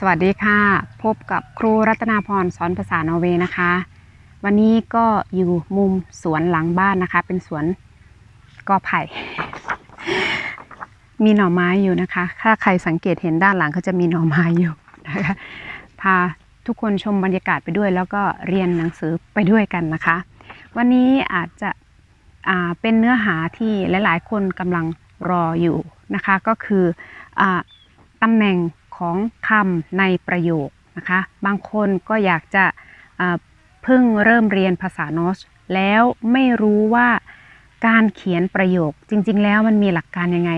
สวัสดีค่ะ พบกับครูรัตนาพรสอนภาษานอร์เวย์นะคะ วันนี้ก็อยู่มุมสวนหลังบ้านนะคะ เป็นสวนกอไผ่ มีหน่อไม้อยู่นะคะ ถ้าใครสังเกตเห็นด้านหลังก็จะมีหน่อไม้อยู่นะคะพาทุกคนชมบรรยากาศไปด้วย แล้วก็เรียนหนังสือไปด้วยกันนะคะ วันนี้อาจจะเป็นเนื้อหาที่หลาย ๆ คนกำลังรออยู่นะคะ ก็คืออตำแหน่ง ของคำในประโยคนะคะ บางคนก็อยากจะเพิ่งเริ่มเรียนภาษาโนสแล้วไม่รู้ว่าการเขียนประโยคจริง ๆ แล้วมันมีหลักการยังไง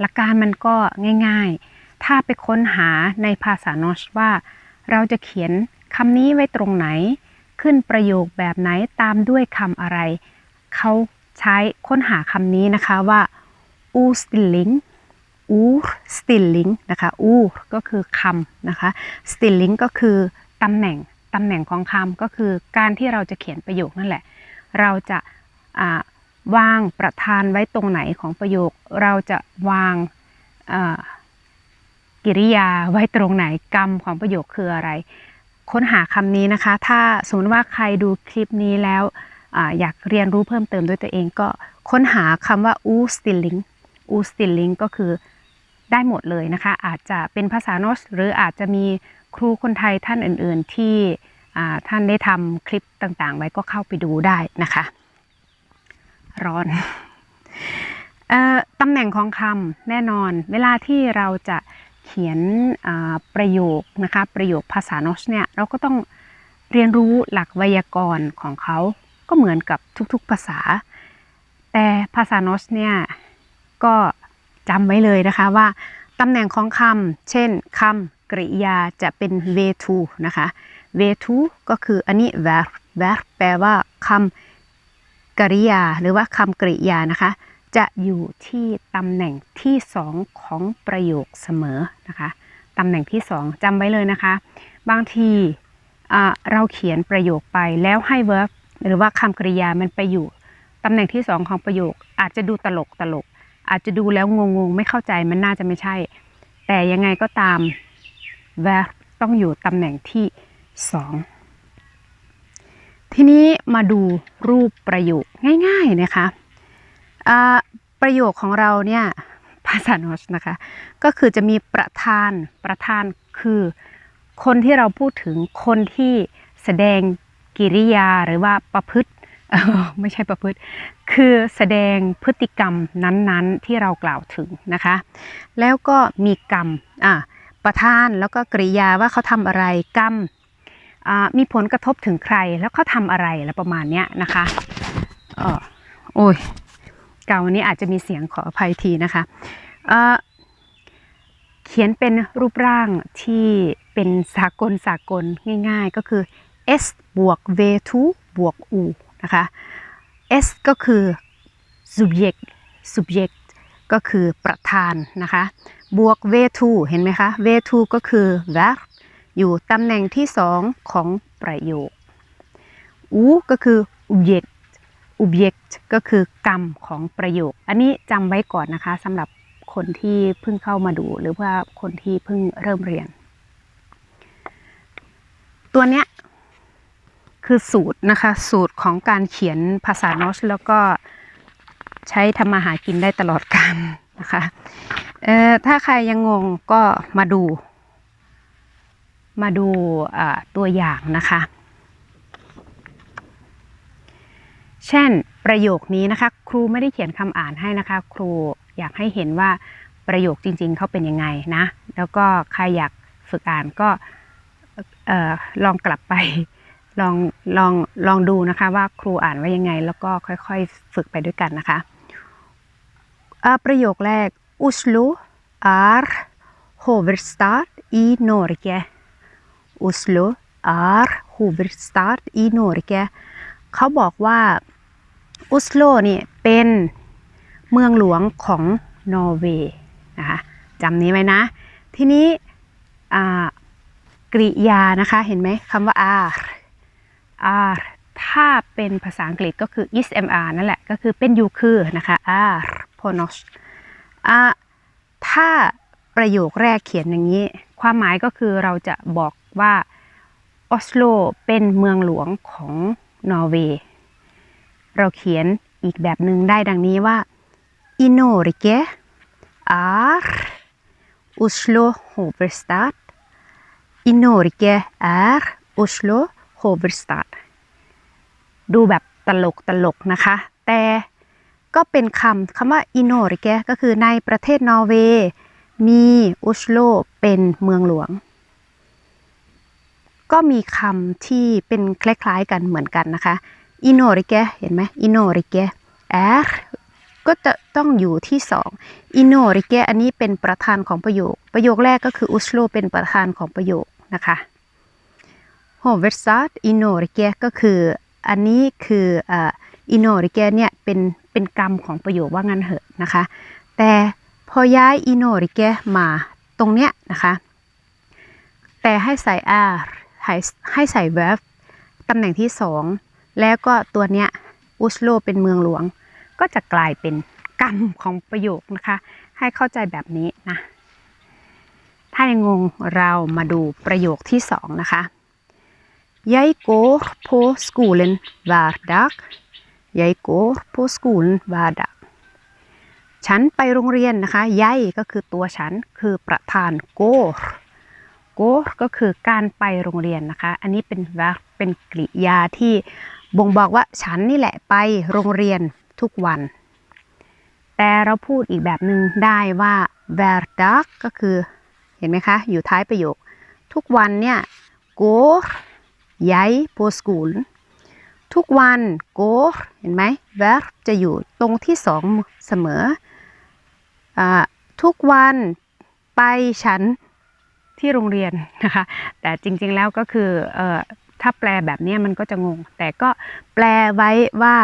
หลักการมันก็ง่าย ๆ ถ้าไปค้นหาในภาษาโนสว่า เราจะเขียนคำนี้ไว้ตรงไหน ขึ้นประโยคแบบไหนตามด้วยคำอะไร เขาใช้ค้นหาคำนี้นะคะว่า u stilling u stilling นะคะ u ก็คือคำนะคะ stilling ก็คือตำแหน่งตำแหน่งของคำก็คือการที่เราจะเขียนประโยคนั่นแหละ เราจะอ่าวางประธานไว้ตรงไหนของประโยค เราจะวางกิริยาไว้ตรงไหนกรรมของประโยคคืออะไร ค้นหาคำนี้นะคะ ถ้าสมมติว่าใครดูคลิปนี้แล้วออยากเรียนรู้เพิ่มเติมด้วยตัวเองก็ค้นหาคำว่า u stilling u stilling ก็คือ ได้หมดเลยนะคะ อาจจะเป็นภาษาโนสหรืออาจจะมีครูคนไทยท่านอื่น ๆ ที่ท่านได้ทำคลิปต่างๆ ไว้ก็เข้าไปดูได้นะคะ ร้อนออตำแหน่งของคำแน่นอน เวลาที่เราจะเขียนประโยคนะคะประโยคภาษาโนสเนี่ยเราก็ต้องเรียนรู้หลักไวยากรณ์ของเขาก็เหมือนกับทุกๆภาษา แต่ภาษาโนสเนี่ยก็ จำไว้เลยนะคะว่าตำแหน่งของคำเช่นคำกริยาจะเป็น v2 นะคะ v2 ก็คืออันนี้ verb verb แปลว่าคำกริยาหรือว่าคำกริยานะคะ จะอยู่ที่ตำแหน่งที่สองของประโยคเสมอนะคะตำแหน่งที่สองจำไว้เลยนะคะ บางทีเราเขียนประโยคไปแล้วให้ verb หรือว่าคำกริยามันไปอยู่ตำแหน่งที่สองของประโยคอาจจะดูตลกตลก อาจจะดูแล้วงงๆ ไม่เข้าใจมันน่าจะไม่ใช่ แต่ยังไงก็ตาม verb ต้องอยู่ตำแหน่งที่สองทีนี้มาดูรูปประโยคง่ายๆนะคะอ่าประโยคของเราเนี่ยภาษาโนสนะคะ ก็คือจะมีประธานประธานคือคนที่เราพูดถึงคนที่แสดงกิริยาหรือว่าประพฤติ ไม่ใช่ประพฤติ คือแสดงพฤติกรรมนั้นๆ ที่เรากล่าวถึงนะคะ แล้วก็มีกรรมอะประธานแล้วก็กริยาว่าเขาทำอะไรกรรมมีผลกระทบถึงใครแล้วเขาทำอะไรแล้วประมาณเนี้ยนะคะออโอ้ยเก่าวันนี้อาจจะมีเสียงขออภัยทีนะคะเเขียนเป็นรูปร่างที่เป็นสากลสากลง่ายๆ ก็คือ s บวก v2 บวก u นะคะ S ก็คือ subject subject ก็คือประธานนะคะ บวก V2 เห็นไหมคะ V2 ก็คือ verb อยู่ตำแหน่งที่สองของประโยค U ก็คือ object object ก็คือกรรมของประโยค อันนี้จำไว้ก่อนนะคะสำหรับคนที่เพิ่งเข้ามาดูหรือว่าคนที่เพิ่งเริ่มเรียน ตัวเนี้ย คือสูตรนะคะ สูตรของการเขียนภาษาโนสแล้วก็ใช้ทำมาหากินได้ตลอดกาลนะคะเอ่อถ้าใครยังงงก็มาดู มาดูตัวอย่างนะคะ เช่นประโยคนี้นะคะ ครูไม่ได้เขียนคำอ่านให้นะคะ ครูอยากให้เห็นว่าประโยคจริง ๆเขาเป็นยังไงนะ แล้วก็ใครอยากฝึกอ่านก็ออลองกลับไป ลองลองลองดูนะคะว่าครูอ่านว่ายังไง แล้วก็ค่อยๆฝึกไปด้วยกันนะคะประโยคแรก Oslo er hovedstad i Norge Oslo er hovedstad i Norge เขาบอกว่าอ s สโลนี่เป็นเมืองหลวงของนอร์เวย์นะคะจำนี้ไว้นะ ทีนี้กริยานะคะ เห็นไหมคำว่า are are ถ้าเป็นภาษาอังกฤษก็คือ is am are นั่นแหละ ก็คือเป็นอยู่คือนะคะ are pronos ถ้าประโยคแรกเขียนอย่างนี้ ความหมายก็คือเราจะบอกว่าออสโลเป็นเมืองหลวงของนอร์เวย์ เราเขียนอีกแบบหนึ่งได้ดังนี้ว่า I Norge er Oslo hovedstad. I Norge er Oslo hovedstad. คบริสตัดดูแบบตลกตลกนะคะ แต่ก็เป็นคำคำว่า i n o r g e ก็คือในประเทศนอร์เวย์มีออสโลเป็นเมืองหลวง ก็มีคำที่เป็นคล้ายๆกันเหมือนกันนะคะ i n o r g e เห็นไหม i n o r g e er ก็จะต้องอยู่ที่สอง i n o r g e อันนี้เป็นประธานของประโยค ประโยคแรกก็คือออสโลเป็นประธานของประโยคนะคะ h o v e d s t a d i n o r g e ก็คืออันนี้คืออินโนริเกเนี่ยเป็นเป็นกรรมของประโยคว่างั้นเหอะนะคะ แต่พอย้ายอินโนริเกมาตรงเนี้ยนะคะ แต่ให้ใส่ r ให้ให้ใส่ verb ตำแหน่งที่สองแล้วก็ตัวเนี้ยอุสโลเป็นเมืองหลวง ก็จะกลายเป็นกรรมของประโยคนะคะ ให้เข้าใจแบบนี้นะ ถ้ายังงงเรามาดูประโยคที่สองนะคะ Jeg går på skolen hver dag. Jeg går på skolen hver dag. ฉันไปโรงเรียนนะคะ ยายก็คือตัวฉัน คือประธาน go go ก็คือการไปโรงเรียนนะคะ อันนี้เป็น verb เป็นกริยาที่บ่งบอกว่าฉันนี่แหละไปโรงเรียนทุกวัน แต่เราพูดอีกแบบหนึ่งได้ว่า hver dag ก็คือ เห็นไหมคะ อยู่ท้ายประโยค ทุกวันเนี่ย go ย้ายโพสกูลทุกวัน go เห็นไหม verb จะอยู่ตรงที่สองเสมออทุกวันไปฉันที่โรงเรียนนะคะ แต่จริงๆแล้วก็คืออถ้าแปลแบบนี้มันก็จะงง แต่ก็แปลไว้ว่า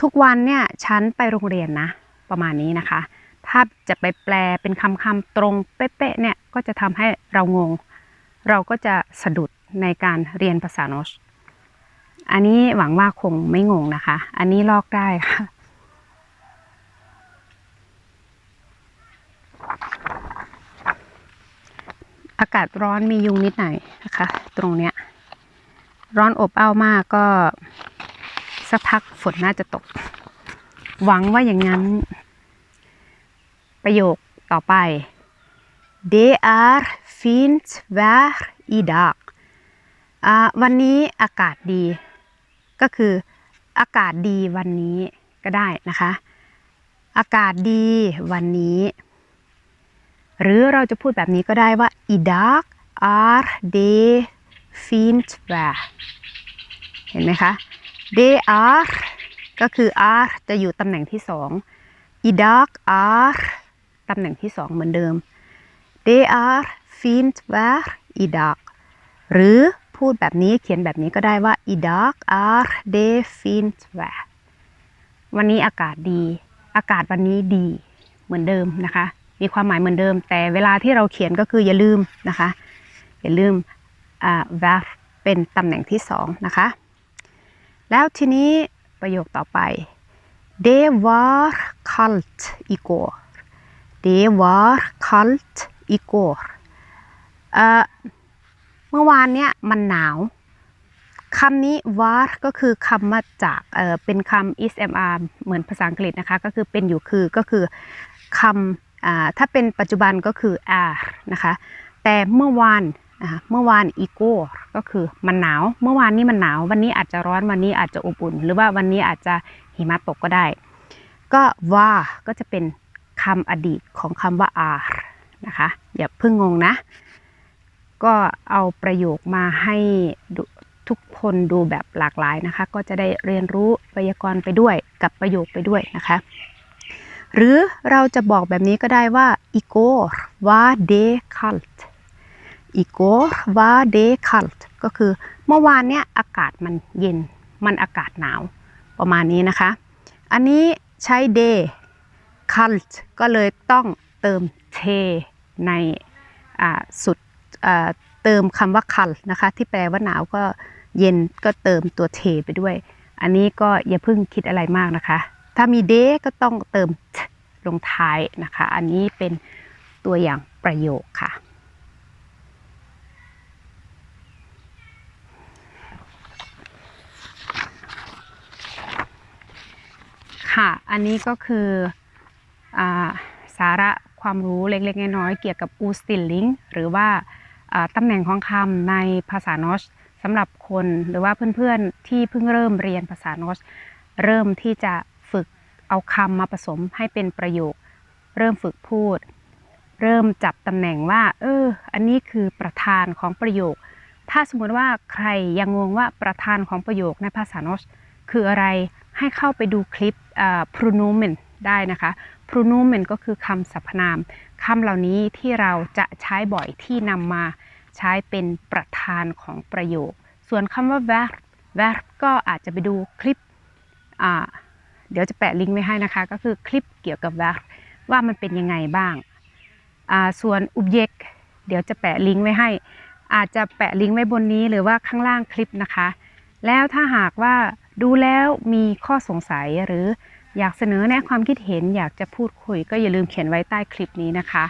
ทุกวันเนี่ยฉันไปโรงเรียนนะ ประมาณนี้นะคะ ถ้าจะไปแปลเป็นคำคำตรงเป๊ะๆเนี่ยก็จะทำให้เรางง เราก็จะสะดุด ในการเรียนภาษาโนชอันนี้หวังว่าคงไม่งงนะคะ อันนี้ลอกได้ค่ะ อากาศร้อนมียุงนิดหน่อยนะคะ ตรงเนี้ย ร้อนอบอ้าวมากก็สักพักฝนน่าจะตก หวังว่าอย่างนั้น ประโยคต่อไป Det er fint vær i dag วันนี้อากาศดี ก็คืออากาศดีวันนี้ก็ได้นะคะ อากาศดีวันนี้ หรือเราจะพูดแบบนี้ก็ได้ว่า i dag er det fint vær เห็นไหมคะ det er ก็คือ er จะอยู่ตำแหน่งที่สอง i dag er ตำแหน่งที่สองเหมือนเดิม det er fint vær i dag หรือ พูดแบบนี้เขียนแบบนี้ก็ได้ว่า i dag er det fint vær วันนี้อากาศดี อากาศวันนี้ดีเหมือนเดิมนะคะ มีความหมายเหมือนเดิม แต่เวลาที่เราเขียนก็คืออย่าลืมนะคะ อย่าลืม ver เป็นตำแหน่งที่สองนะคะ แล้วทีนี้ประโยคต่อไป det var kallt igår det var kallt igår เมื่อวานเนี้ยมันหนาวคำนี้ was ก็คือคำมาจากเออเป็นคำ ismr เหมือนภาษาอังกฤษนะคะ ก็คือเป็นอยู่คือก็คือคำอ่าถ้าเป็นปัจจุบันก็คือ are นะคะ แต่เมื่อวานนะคะเมื่อวาน ego ก็คือมันหนาว เมื่อวานนี้มันหนาว วันนี้อาจจะร้อนวันนี้อาจจะอบอุ่น หรือว่าวันนี้อาจจะหิมะตกก็ได้ ก็ว่าก็จะเป็นคำอดีตของคำว่า are นะคะอย่าเพิ่งงงนะ ก็เอาประโยคมาให้ทุกคนดูแบบหลากหลายนะคะ ก็จะได้เรียนรู้ไวยากรณ์ไปด้วยกับประโยคไปด้วยนะคะ หรือเราจะบอกแบบนี้ก็ได้ว่า igår var det kallt igår var det kallt ก็คือเมื่อวานเนี้ยอากาศมันเย็น มันอากาศหนาวประมาณนี้นะคะ อันนี้ใช้ day kallt ก็เลยต้องเติม t ในสุด เติมคำว่าคันนะคะ ที่แปลว่าหนาวก็เย็นก็เติมตัวเทไปด้วย อันนี้ก็อย่าเพิ่งคิดอะไรมากนะคะ ถ้ามีเดก็ต้องเติมลงท้ายนะคะ อันนี้เป็นตัวอย่างประโยคค่ะ ค่ะ อันนี้ก็คืออสาระความรู้เล็กๆน้อยๆเกี่ยวกับอูสติลลิงหรือว่า ตำแหน่งของคำในภาษานอชสำหรับคนหรือว่าเพื่อนๆที่เพิ่งเริ่มเรียนภาษานอชเริ่มที่จะฝึกเอาคำมาผสมให้เป็นประโยค เริ่มฝึกพูด เริ่มจับตำแหน่งว่า เออ อันนี้คือประธานของประโยค ถ้าสมมติว่าใครยังงงว่าประธานของประโยคในภาษานอชคืออะไรให้เข้าไปดูคลิป pronomen ได้นะคะ pronomen ก็คือคำสรรพนามคำเหล่านี้ที่เราจะใช้บ่อยที่นำมาใช้เป็นประธานของประโยค ส่วนคำว่า verb verb ก็อาจจะไปดูคลิป เดี๋ยวจะแปะลิงก์ไว้ให้นะคะ ก็คือคลิปเกี่ยวกับ verb ว่ามันเป็นยังไงบ้าง ส่วน object เดี๋ยวจะแปะลิงก์ไว้ให้ อาจจะแปะลิงก์ไว้บนนี้หรือว่าข้างล่างคลิปนะคะ แล้วถ้าหากว่าดูแล้วมีข้อสงสัยหรือ อยากเสนอแนะความคิดเห็นอยากจะพูดคุยก็อย่าลืมเขียนไว้ใต้คลิปนี้นะคะ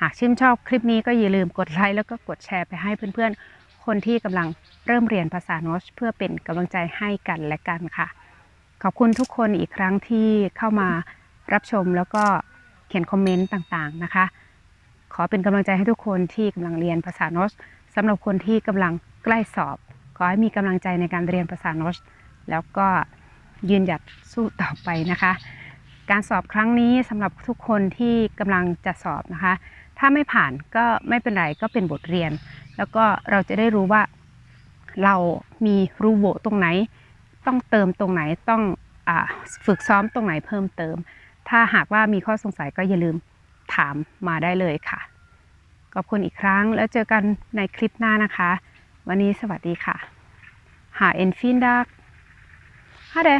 หากชื่นชอบคลิปนี้ก็อย่าลืมกดไลค์แล้วก็กดแชร์ไปให้เพื่อนๆ คนที่กำลังเริ่มเรียนภาษาโนชเพื่อเป็นกำลังใจให้กันและกันค่ะ ขอบคุณทุกคนอีกครั้งที่เข้ามารับชมแล้วก็เขียนคอมเมนต์ต่างๆนะคะ ขอเป็นกำลังใจให้ทุกคนที่กำลังเรียนภาษาโนชสำหรับคนที่กำลังใกล้สอบ ขอให้มีกำลังใจในการเรียนภาษาโนชแล้วก็ ยืนหยัดสู้ต่อไปนะคะ การสอบครั้งนี้สำหรับทุกคนที่กำลังจะสอบนะคะ ถ้าไม่ผ่านก็ไม่เป็นไรก็เป็นบทเรียน แล้วก็เราจะได้รู้ว่าเรามีรูโบตรงไหน ต้องเติมตรงไหนต้องอฝึกซ้อมตรงไหนเพิ่มเติม ถ้าหากว่ามีข้อสงสัยก็อย่าลืมถามมาได้เลยค่ะ ขอบคุณอีกครั้งแล้วเจอกันในคลิปหน้านะคะ วันนี้สวัสดีค่ะ หาเอ็นฟินดัก ฮะเด